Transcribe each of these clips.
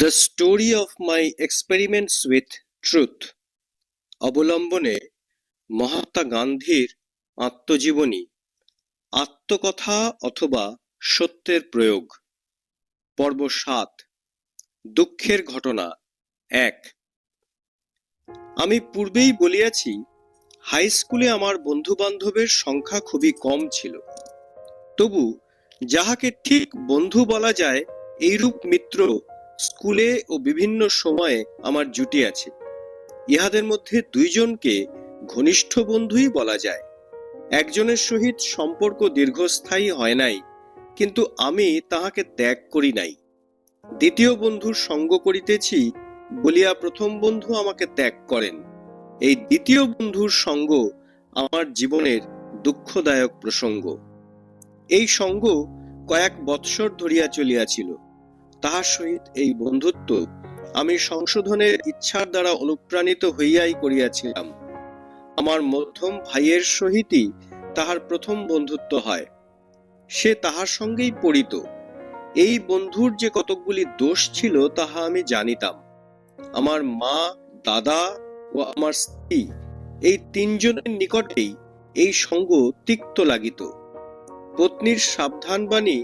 The story of my experiments with truth অবলম্বনে মহাত্মা গান্ধীর আত্মজীবনী, আত্মকথা অথবা সত্যের প্রয়োগ, পর্ব সাত, দুঃখের ঘটনা এক। আমি পূর্বেই বলিয়াছি হাই স্কুলে আমার বন্ধু বান্ধবের সংখ্যা খুবই কম ছিল। তবু যাহাকে ঠিক বন্ধু বলা যায়, এইরূপ মিত্র স্কুলে ও বিভিন্ন সময়ে আমার জুটি আছে। ইহাদের মধ্যে দুইজনকে ঘনিষ্ঠ বন্ধুই বলা যায়। একজনের সহিত সম্পর্ক দীর্ঘস্থায়ী হয় নাই, কিন্তু আমি তাহাকে ত্যাগ করি নাই। দ্বিতীয় বন্ধুর সঙ্গ করিতেছি বলিয়া প্রথম বন্ধু আমাকে ত্যাগ করেন। এই দ্বিতীয় বন্ধুর সঙ্গ আমার জীবনের দুঃখদায়ক প্রসঙ্গ। এই সঙ্গ কয়েক বৎসর ধরিয়া চলিয়াছিল। তাহার সহিত এই বন্ধুত্ব আমি সংশোধনের ইচ্ছার দ্বারা অনুপ্রাণিত হইয়াই করিয়াছিলাম। আমার মধ্যম ভাইয়ের সহিতই তাহার প্রথম বন্ধুত্ব হয়। সে তাহার সঙ্গেই পড়িত। এই বন্ধুর যে কতকগুলি দোষ ছিল তাহা আমি জানিতাম। আমার মা, দাদা ও আমার স্ত্রী এই তিনজনের নিকটেই এই সঙ্গ তিক্ত লাগিত। পত্নীর সাবধানবাণী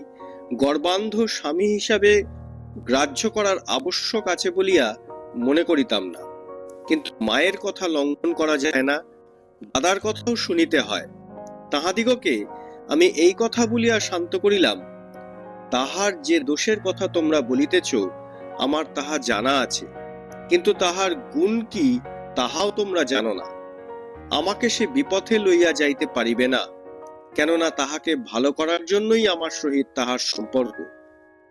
গর্বান্ধ স্বামী হিসাবে গ্রাহ্য করার আবশ্যক আছে বলিয়া মনে করিতাম না। কিন্তু মায়ের কথা লঙ্ঘন করা যায় না, দাদার কথাও শুনিতে হয়। তাহাদিগকে আমি এই কথা বলিয়া শান্ত করিলাম, তাহার যে দোষের কথা তোমরা বলিতেছ, আমার তাহা জানা আছে। কিন্তু তাহার গুণ কি, তাহাও তোমরা জানো না। আমাকে সে বিপথে লইয়া যাইতে পারিবে না, কেননা তাহাকে ভালো করার জন্যই আমার সহিত তাহার সম্পর্ক।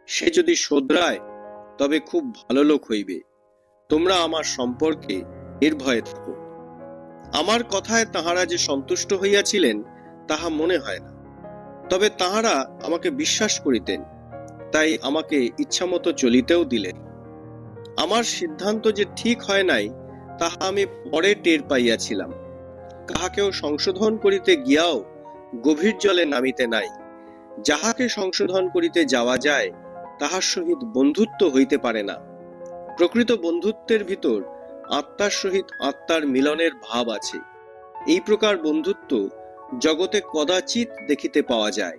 সে যদি শোধরায়, তবে খুব ভালো লোক হইবে। তোমরা আমার সম্পর্কে নির্ভয়ে থাকো। আমার কথায় তাহারা যে সন্তুষ্ট হইয়াছিলেন, তাহা মনে হয় না। তবে তাহারা আমাকে বিশ্বাস করিতেন, তাই আমাকে ইচ্ছামতো চলিতেও দিলেন। আমার সিদ্ধান্ত যে ঠিক হয় নাই, তাহা আমি পরে টের পাইয়াছিলাম। কাহাকেও সংশোধন করিতে গিয়াও গভীর জলে নামিতে নাই। যাহাকে সংশোধন করিতে যাওয়া যায় তাহার সহিত বন্ধুত্ব হইতে পারে না। প্রকৃত বন্ধুত্বের ভিতর আত্মার সহিত আত্মার মিলনের ভাব আছে। এই প্রকার বন্ধুত্ব জগতে কদাচিৎ দেখিতে পাওয়া যায়।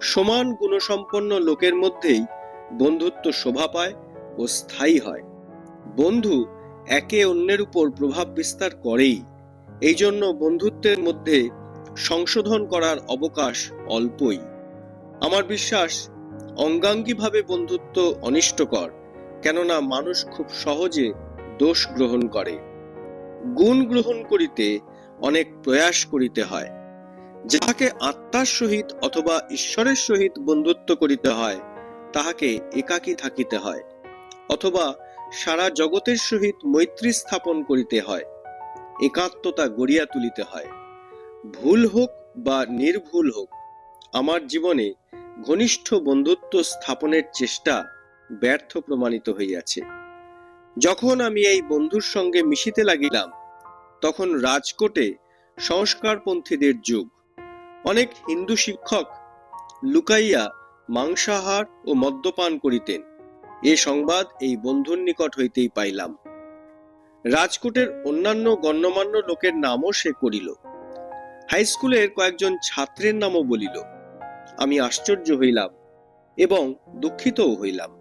সমান গুণসম্পন্ন লোকের মধ্যেই বন্ধুত্ব শোভা পায় ও স্থায়ী হয়। বন্ধু একে অন্যের উপর প্রভাব বিস্তার করেই। এই জন্য বন্ধুত্বের মধ্যে সংশোধন করার অবকাশ অল্পই। আমার বিশ্বাস অঙ্গাঙ্গিভাবে বন্ধুত্ব অনিষ্টকর, কেননা মানুষ খুব সহজে দোষ গ্রহণ করে। গুণ গ্রহণ করিতে অনেক প্রয়াস করিতে হয়। যাহাকে আত্মার সহিত অথবা ঈশ্বরের সহিত বন্ধুত্ব করিতে হয়, তাহাকে একাকী থাকিতে হয়, অথবা সারা জগতের সহিত মৈত্রী স্থাপন করিতে হয়, একাত্মতা গড়িয়া তুলিতে হয়। ভুল হোক বা নির্ভুল হোক, আমার জীবনে ঘনিষ্ঠ বন্ধুত্ব স্থাপনের চেষ্টা ব্যর্থ প্রমাণিত হইয়াছে। যখন আমি এই বন্ধুর সঙ্গে মিশিতে লাগিলাম, তখন রাজকোটে সংস্কারপন্থীদের যুগ। অনেক হিন্দু শিক্ষক লুকাইয়া মাংসাহার ও মদ্যপান করিতেন। এ সংবাদ এই বন্ধুর নিকট হইতেই পাইলাম। রাজকোটের অন্যান্য গণ্যমান্য লোকের নামও সে করিল। হাই স্কুলের কয়েকজন ছাত্রের নামও বলিল। আমি আশ্চর্য হইলাম এবং দুঃখিতও হইলাম।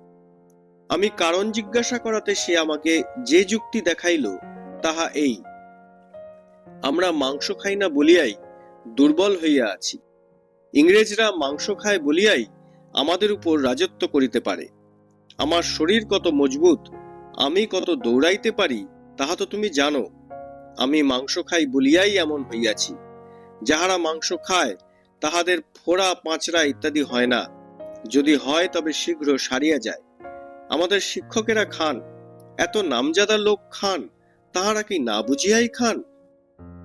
আমি কারণ জিজ্ঞাসা করাতে সে আমাকে যে যুক্তি দেখাইল তাহা এই। আমরা মাংস খাই না বলিয়াই দুর্বল হইয়া আছি। ইংরেজরা মাংস খায় বলিয়াই আমাদের উপর রাজত্ব করিতে পারে। আমার শরীর কত মজবুত, আমি কত দৌড়াইতে পারি, তাহা তো তুমি জানো। আমি মাংস খাই বলিয়াই এমন হইয়াছি। যাহারা মাংস খায় তাহাদের ফোড়া পাঁচরা ইত্যাদি হয় না। যদি হয়, তবে শীঘ্র সারিয়া যায়। আমাদের শিক্ষকেরা খান। এত নামজাদা লোক খান, তাহারা কি না বুঝিয়াই খান?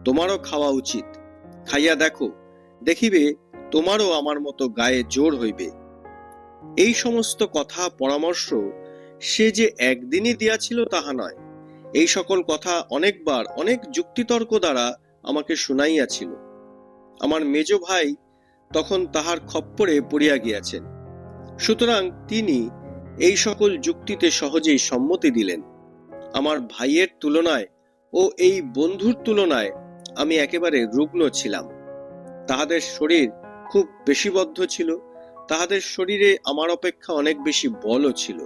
তোমারও খাওয়া উচিত। খাইয়া দেখো, দেখিবে তোমারও আমার মতো গায়ে জোর হইবে। এই সমস্ত কথা, পরামর্শ সে যে একদিনই দিয়াছিল তাহা নয়। এই সকল কথা অনেকবার অনেক যুক্তিতর্ক দ্বারা আমাকে শুনাইয়াছিল। আমার মেজ ভাই তখন তাহার খপ্পরে পড়িয়া গিয়াছেন। সুতরাং তিনি এই সকল যুক্তিতে সহজেই সম্মতি দিলেন। আমার ভাইয়ের তুলনায় ও এই বন্ধুর তুলনায় আমি একেবারে রুগ্ন ছিলাম। তাহাদের শরীর খুব বেশিবদ্ধ ছিল, তাহাদের শরীরে আমার অপেক্ষা অনেক বেশি বলও ছিল,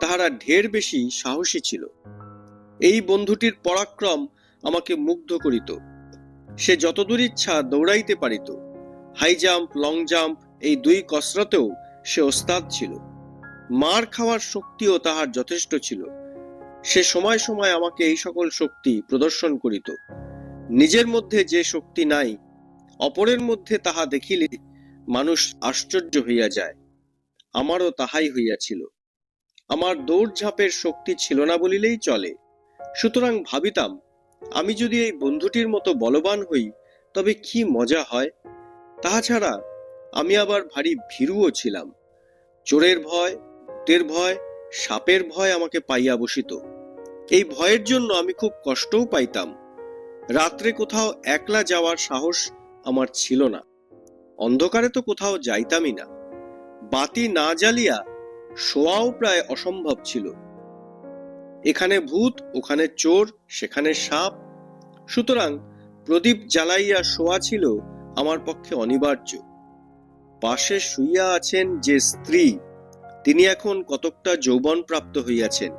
তাহারা ঢের বেশি সাহসী ছিল। এই বন্ধুটির পরাক্রম আমাকে মুগ্ধ করিত। সে যতদূর ইচ্ছা দৌড়াইতে পারিত হাই জাম্প, লং জাম্প এই দুই কসরতেও সে ওস্তাদ ছিল। মার খাওয়ার শক্তিও তাহার যথেষ্ট ছিল। সে সময় সময় আমাকে এই সকল শক্তি প্রদর্শন করিত। নিজের মধ্যে যে শক্তি নাই, অপরের মধ্যে তাহা দেখিলে মানুষ আশ্চর্য হইয়া যায়। আমারও তাহাই হইয়াছিল। আমার দৌড়ঝাঁপের শক্তি ছিল না বলিলেই চলে। সুতরাং ভাবিতাম, আমি যদি এই বন্ধুটির মতো বলবান হই, তবে কি মজা হয়? তাহা ছাড়া আমি আবার ভারী ভীরুও ছিলাম। চোরের ভয় ভূতের ভয়, সাপের ভয় আমাকে পাইয়া বসিত। এই ভয়ের জন্য আমি খুব কষ্টও পাইতাম। রাত্রে কোথাও একলা যাওয়ার সাহস আমার ছিল না। অন্ধকারে তো কোথাও যাইতামই না। বাতি না জ্বালিয়া শোয়াও প্রায় অসম্ভব ছিল। এখানে ভূত, ওখানে চোর, সেখানে সাপ। সুতরাং প্রদীপ জ্বালাইয়া শোয়া ছিল আমার পক্ষে অনিবার্য। পাশে শুইয়া আছেন যে স্ত্রী, তিনি এখন কতকটা যৌবন প্রাপ্ত হইয়াছেন।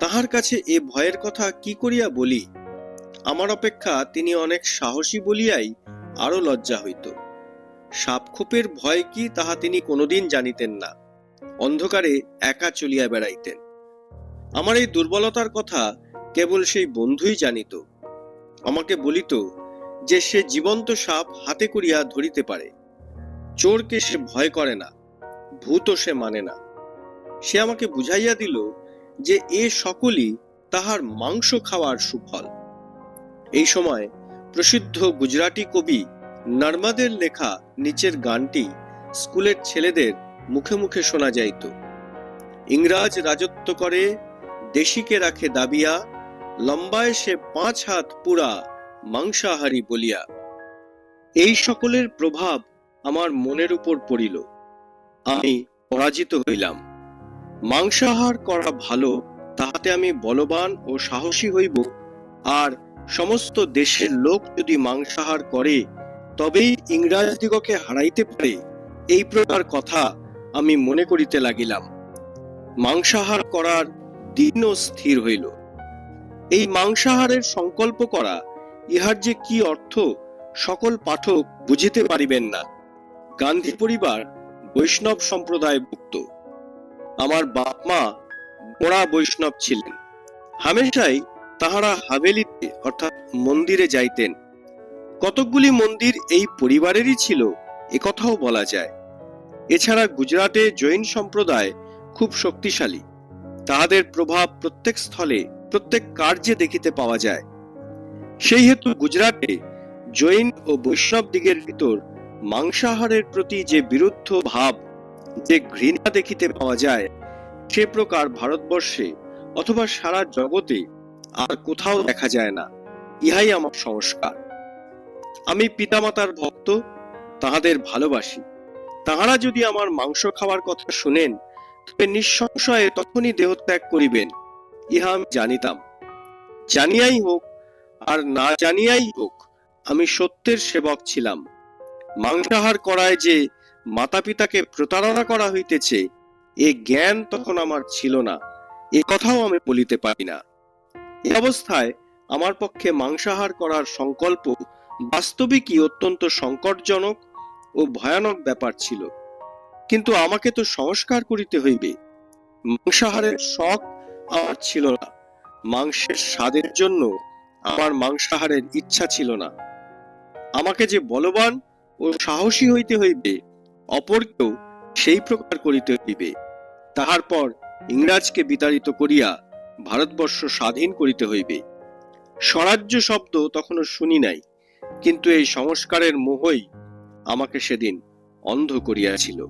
তাহার কাছে এ ভয়ের কথা কি করিয়া বলি? আমার অপেক্ষা তিনি অনেক সাহসী বলিয়াই আরও লজ্জা হইত। সাপখোপের ভয় কি তাহা তিনি কোনোদিন জানিতেন না। অন্ধকারে একা চলিয়া বেড়াইতেন। আমার এই দুর্বলতার কথা কেবল সেই বন্ধুই জানিত। আমাকে বলিত যে সে জীবন্ত সাপ হাতে করিয়া ধরিতে পারে। চোরকে সে ভয় করে না, ভূতও সে মানে না। সে আমাকে বুঝাইয়া দিল যে এ সকলই তাহার মাংস খাওয়ার সুফল। এই সময় প্রসিদ্ধ গুজরাটি কবি নর্মাদের লেখা নিচের গানটি স্কুলের ছেলেদের মুখে মুখে শোনা যাইত। ইংরাজ রাজত্ব করে, দেশিকে রাখে দাবিয়া, লম্বায় সে পাঁচ হাত পুরা মাংসাহারি বলিয়া, এই সকলের প্রভাব আমার মনের উপর পড়িল। আমি পরাজিত হইলাম। মাংসাহার করা ভালো, তাহাতে আমি বলবান ও সাহসী হইব। আর সমস্ত দেশের লোক যদি মাংসাহার করে, তবেই ইংরাজদিগকে হারাইতে পারে। এই প্রকার কথা আমি মনে করিতে লাগিলাম। মাংসাহার করার দিনও স্থির হইল। এই মাংসাহারের সংকল্প করা ইহার যে কি অর্থ, সকল পাঠক বুঝিতে পারিবেন না। গান্ধী পরিবার বৈষ্ণব সম্প্রদায়ভুক্ত আমার বাপ মা বড়া বৈষ্ণব ছিলেন। হামেশাই তাহারা হাভেলিতে অর্থাৎ মন্দিরে যাইতেন। কতকগুলি মন্দির এই পরিবারেরই ছিল একথাও বলা যায়। এছাড়া গুজরাটে জৈন সম্প্রদায় খুব শক্তিশালী। তাহাদের প্রভাব প্রত্যেক স্থলে, প্রত্যেক কার্যে দেখিতে পাওয়া যায়। সেই হেতু গুজরাটে জৈন ও বৈষ্ণব দিগের ভিতর মাংসাহারের প্রতি যে বিরুদ্ধ ভাব, যে ঘৃণা দেখিতে পাওয়া যায়, সে প্রকার ভারতবর্ষে অথবা সারা জগতে আর কোথাও দেখা যায় না। ইহাই আমার সংস্কার। আমি পিতামাতার ভক্ত, তাহাদের ভালোবাসি। তাহারা যদি আমার মাংস খাওয়ার কথা শুনেন, তবে নিঃসংশয়ে তখনই দেহত্যাগ করিবেন। ইহা আমি জানিতাম। জানিয়াই হোক আর না জানিয়াই হোক, আমি সত্যের সেবক ছিলাম। মাংসাহার করায় যে মাতা পিতাকে প্রতারণা করা হইতেছে, এ জ্ঞান তখন আমার ছিল না, এ কথাও আমি বলিতে পারি না। এ অবস্থায় আমার পক্ষে মাংসাহার করার সংকল্প বাস্তবিকই অত্যন্ত সংকটজনক ও ভয়ানক ব্যাপার ছিল। কিন্তু আমাকে তো সংস্কার করিতে হইবে। মাংসাহারের শখ আমার ছিল না। মাংসের স্বাদের জন্য আমার মাংসাহারের ইচ্ছা ছিল না। আমাকে যে বলবান ও সাহসী হইতে হইবে, অপরকেও সেই প্রকার করিতে হইবে। তাহার পর ইংরাজকে বিতাড়িত করিয়া ভারতবর্ষ স্বাধীন করিতে হইবে। স্বরাজ্য শব্দ তখনও শুনি নাই, কিন্তু এই সংস্কারের মোহই আমাকে সেদিন অন্ধ করিয়াছিল।